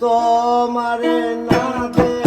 তোমারে না দেখিলে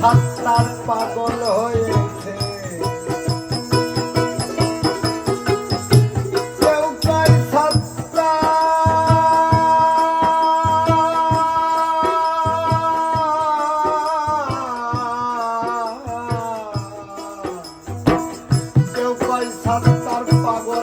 সাতটার পাগল হয়েছে। পাগল